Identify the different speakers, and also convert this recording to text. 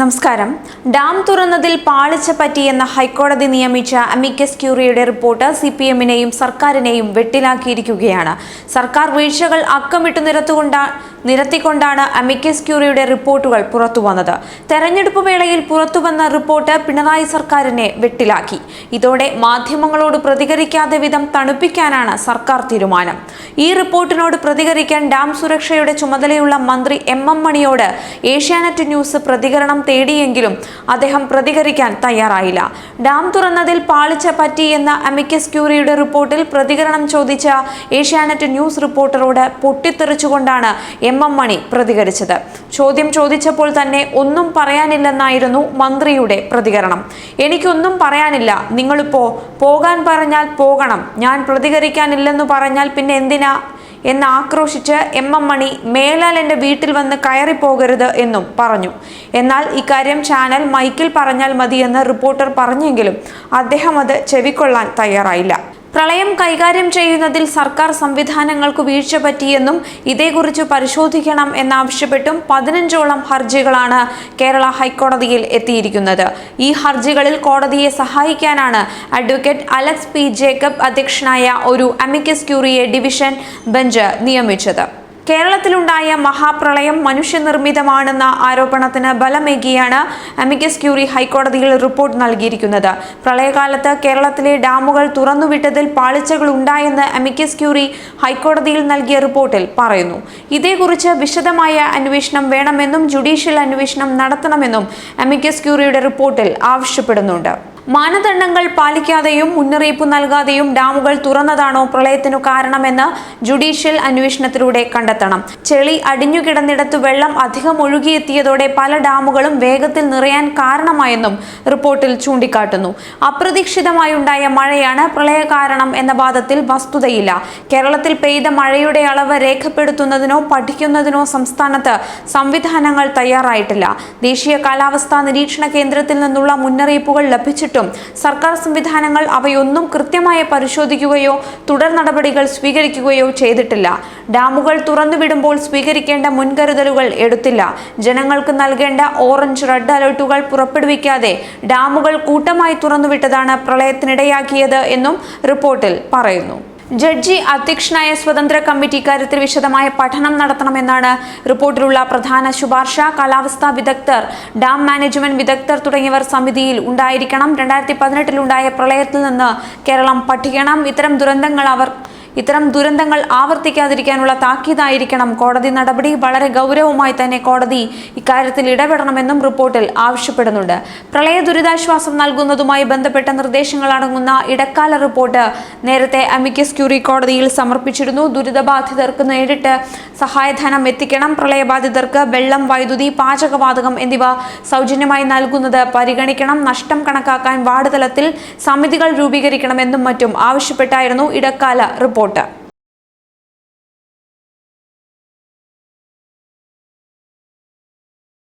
Speaker 1: നമസ്കാരം. ഡാം തുറന്നതിൽ പാളിച്ച പറ്റിയെന്ന ഹൈക്കോടതി നിയമിച്ച അമിക്കസ് ക്യൂറിയുടെ റിപ്പോർട്ട് സി പി എമ്മിനെയും സർക്കാരിനെയും വെട്ടിലാക്കിയിരിക്കുകയാണ്. സർക്കാർ വീഴ്ചകൾ അക്കമിട്ട് നിരത്തുകൊണ്ടാ നിരത്തിക്കൊണ്ടാണ് അമിക്കസ് ക്യൂറിയുടെ റിപ്പോർട്ടുകൾ പുറത്തുവന്നത് തെരഞ്ഞെടുപ്പ് വേളയിൽ പുറത്തുവന്ന റിപ്പോർട്ട് പിണറായി സർക്കാരിനെ വെട്ടിലാക്കി. ഇതോടെ മാധ്യമങ്ങളോട് പ്രതികരിക്കാതെ വിധം തണുപ്പിക്കാനാണ് സർക്കാർ തീരുമാനം. ഈ റിപ്പോർട്ടിനോട് പ്രതികരിക്കാൻ ഡാം സുരക്ഷയുടെ ചുമതലയുള്ള മന്ത്രി എം എം മണിയോട് ഏഷ്യാനെറ്റ് ന്യൂസ് പ്രതികരണം തേടിയെങ്കിലും അദ്ദേഹം പ്രതികരിക്കാൻ തയ്യാറായില്ല. ഡാം തുറന്നതിൽ പാളിച്ച പറ്റി എന്ന അമിക്കസ് ക്യൂറിയുടെ റിപ്പോർട്ടിൽ പ്രതികരണം ചോദിച്ച ഏഷ്യാനെറ്റ് ന്യൂസ് റിപ്പോർട്ടറോട് പൊട്ടിത്തെറിച്ചുകൊണ്ടാണ് എം എം എം മണി പ്രതികരിച്ചത്. ചോദ്യം ചോദിച്ചപ്പോൾ തന്നെ ഒന്നും പറയാനില്ലെന്നായിരുന്നു മന്ത്രിയുടെ പ്രതികരണം. എനിക്കൊന്നും പറയാനില്ല. നിങ്ങളിപ്പോ പോകാൻ പറഞ്ഞാൽ പോകണം. ഞാൻ പ്രതികരിക്കാനില്ലെന്ന് പറഞ്ഞാൽ പിന്നെ എന്തിനാ? എന്ന് ആക്രോശിച്ച് എം എം മണി മേലാൽ എന്റെ വീട്ടിൽ വന്ന് കയറിപ്പോകരുത് എന്നും പറഞ്ഞു. എന്നാൽ ഇക്കാര്യം ചാനൽ മൈക്കിൽ പറഞ്ഞാൽ മതിയെന്ന് റിപ്പോർട്ടർ പറഞ്ഞെങ്കിലും അദ്ദേഹം അത് ചെവിക്കൊള്ളാൻ തയ്യാറായില്ല. പ്രളയം കൈകാര്യം ചെയ്യുന്നതിൽ സർക്കാർ സംവിധാനങ്ങൾക്ക് വീഴ്ച പറ്റിയെന്നും ഇതേക്കുറിച്ച് പരിശോധിക്കണം എന്നാവശ്യപ്പെട്ടും പതിനഞ്ചോളം ഹർജികളാണ് കേരള ഹൈക്കോടതിയിൽ എത്തിയിരിക്കുന്നത്. ഈ ഹർജികളിൽ കോടതിയെ സഹായിക്കാനാണ് അഡ്വക്കേറ്റ് അലക്സ് പി ജേക്കബ് അധ്യക്ഷനായ ഒരു അമിക്കസ് ക്യൂറിയെ ഡിവിഷൻ ബെഞ്ച് നിയമിച്ചത്. കേരളത്തിലുണ്ടായ മഹാപ്രളയം മനുഷ്യനിർമ്മിതമാണെന്ന ആരോപണത്തിന് ബലമേകിയാണ് അമിക്കസ് ക്യൂറി ഹൈക്കോടതിയിൽ റിപ്പോർട്ട് നൽകിയിരിക്കുന്നത്. പ്രളയകാലത്ത് കേരളത്തിലെ ഡാമുകൾ തുറന്നുവിട്ടതിൽ പാളിച്ചകൾ ഉണ്ടായെന്ന് അമിക്കസ് ക്യൂറി ഹൈക്കോടതിയിൽ നൽകിയ റിപ്പോർട്ടിൽ പറയുന്നു. ഇതേക്കുറിച്ച് വിശദമായ അന്വേഷണം വേണമെന്നും ജുഡീഷ്യൽ അന്വേഷണം നടത്തണമെന്നും അമിക്കസ് ക്യൂറിയുടെ റിപ്പോർട്ടിൽ ആവശ്യപ്പെടുന്നുണ്ട്. മാനദണ്ഡങ്ങൾ പാലിക്കാതെയും മുന്നറിയിപ്പ് നൽകാതെയും ഡാമുകൾ തുറന്നതാണോ പ്രളയത്തിനു കാരണമെന്ന് ജുഡീഷ്യൽ അന്വേഷണത്തിലൂടെ കണ്ടെത്തണം. ചെളി അടിഞ്ഞുകിടന്നിടത്ത് വെള്ളം അധികം ഒഴുകിയെത്തിയതോടെ പല ഡാമുകളും വേഗത്തിൽ നിറയാൻ കാരണമായെന്നും റിപ്പോർട്ടിൽ ചൂണ്ടിക്കാട്ടുന്നു. അപ്രതീക്ഷിതമായുണ്ടായ മഴയാണ് പ്രളയ കാരണം എന്ന വാദത്തിൽ വസ്തുതയില്ല. കേരളത്തിൽ പെയ്ത മഴയുടെ അളവ് രേഖപ്പെടുത്തുന്നതിനോ പഠിക്കുന്നതിനോ സംസ്ഥാനത്ത് സംവിധാനങ്ങൾ തയ്യാറായിട്ടില്ല. ദേശീയ കാലാവസ്ഥാ നിരീക്ഷണ കേന്ദ്രത്തിൽ നിന്നുള്ള മുന്നറിയിപ്പുകൾ ലഭിച്ചിട്ടും സർക്കാർ സംവിധാനങ്ങൾ അവയൊന്നും കൃത്യമായി പരിശോധിക്കുകയോ തുടർ നടപടികൾ സ്വീകരിക്കുകയോ ചെയ്തിട്ടില്ല. ഡാമുകൾ തുറന്നുവിടുമ്പോൾ സ്വീകരിക്കേണ്ട മുൻകരുതലുകൾ എടുത്തില്ല. ജനങ്ങൾക്ക് നൽകേണ്ട ഓറഞ്ച് റെഡ് അലർട്ടുകൾ പുറപ്പെടുവിക്കാതെ ഡാമുകൾ കൂട്ടമായി തുറന്നുവിട്ടതാണ് പ്രളയത്തിനിടയാക്കിയത് എന്നും റിപ്പോർട്ടിൽ പറയുന്നു. ജഡ്ജി അധ്യക്ഷനായ സ്വതന്ത്ര കമ്മിറ്റി ഇക്കാര്യത്തിൽ വിശദമായ പഠനം നടത്തണമെന്നാണ് റിപ്പോർട്ടിലുള്ള പ്രധാന ശുപാർശ. കാലാവസ്ഥാ വിദഗ്ധർ ഡാം മാനേജ്മെന്റ് വിദഗ്ധർ തുടങ്ങിയവർ സമിതിയിൽ ഉണ്ടായിരിക്കണം. രണ്ടായിരത്തി പതിനെട്ടിലുണ്ടായ പ്രളയത്തിൽ നിന്ന് കേരളം പഠിക്കണം. ഇത്തരം ദുരന്തങ്ങൾ അവർ ഇത്തരം ദുരന്തങ്ങൾ ആവർത്തിക്കാതിരിക്കാനുള്ള താക്കീതായിരിക്കണം കോടതി നടപടി. വളരെ ഗൗരവമായി തന്നെ കോടതി ഇക്കാര്യത്തിൽ ഇടപെടണമെന്നും റിപ്പോർട്ടിൽ ആവശ്യപ്പെടുന്നുണ്ട്. പ്രളയ ദുരിതാശ്വാസം നൽകുന്നതുമായി ബന്ധപ്പെട്ട നിർദ്ദേശങ്ങൾ അടങ്ങുന്ന ഇടക്കാല റിപ്പോർട്ട് നേരത്തെ അമിക്കസ് ക്യൂറി കോടതിയിൽ സമർപ്പിച്ചിരുന്നു. ദുരിതബാധിതർക്ക് നേരിട്ട് സഹായധനം എത്തിക്കണം. പ്രളയബാധിതർക്ക് വെള്ളം വൈദ്യുതി പാചകവാതകം എന്നിവ സൗജന്യമായി നൽകുന്നത് പരിഗണിക്കണം. നഷ്ടം കണക്കാക്കാൻ വാർഡ് തലത്തിൽ സമിതികൾ രൂപീകരിക്കണമെന്നും മറ്റും ആവശ്യപ്പെട്ടായിരുന്നു ഇടക്കാല റിപ്പോർട്ട്.